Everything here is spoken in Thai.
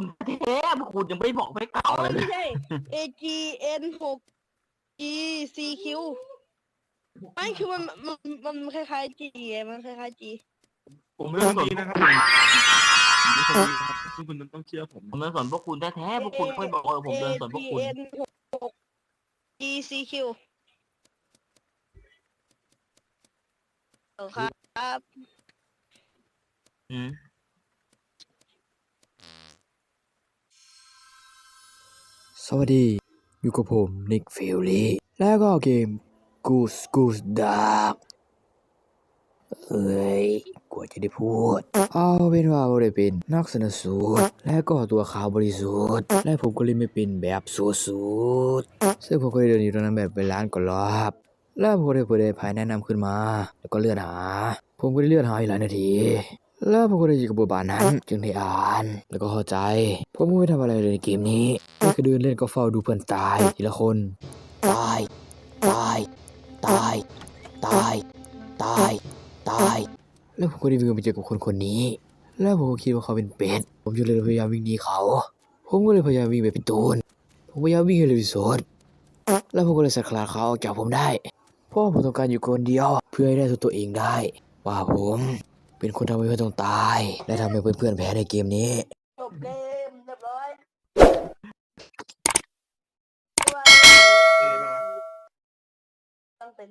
คุณแท้พวกคุณยังไม่บอกไม่กล่าอ๋วออะไรเลไม่ยใช่ A G N หก E C Q ไม่คือมันมันมันคล้ายๆ G ไงมันคล้ายๆ G ผมผมไม่เป็นได้คนสนดีนะครับผมผมเป็นคนดีครับทุกคนต้องเชื่อผมผมเดินสวนพวกคุณแท้ๆพวกคุณไม่บอกว่าผมเดินสวนพวกคุณ A G N หก E C Q เออครับอืม สวัสดี อยู่กับผมนิกฟิลลี่แล้วก็เกม Goose Goose Duck เอ้ยกว่าจะได้พูด เอาเป็นว่าผมได้เป็นนักสนสูตรและก็ตัวขาวบริสุทธิ์และผมก็เลยไม่เป็นแบบสูดสูดซึ่งผมก็ได้เดินอยู่ตรงนั้นแบบเป็นล้านกว่ารอบแล้วผมก็ได้เปิดภายแนะนำขึ้นมา แล้วก็เลื่อนหา ผมก็ได้เลื่อนหาอีกหลายนาที แล้วผมก็ได้อยู่กับบทบาทนั้น จึงได้อ่านแล้วก็เข้าใจผมก็ไม่ทำอะไรเลยในเกมนี้แค่เดินเล่นก็เฝ้าดูเพื่อนตายทีละคน ตาย ตาย ตาย ตาย ตาย ตาย แล้วผมก็ได้วิ่งไปเจอกับคนคนนี้ แล้วผมก็คิดว่าเขาเป็นเป็ด ผมจึงเลยพยายามวิ่งหนีเขา ผมก็เลยพยายามวิ่งไปเป็นตูน ผมพยายามวิ่งให้เร็วที่สุดแล้วผมก็เลยสัตว์คลาดเขาออกจากผมได้ เพราะว่าผมต้องการอยู่คนเดียว เพื่อให้ได้ตัวตัวเองได้ ว่าผม เป็นคนทำให้เพื่อนต้องตาย และทำให้เพื่อนๆแพ้ในเกมนี้ จบเกมเรียบร้อยเอ๊ะมาต้องเป็น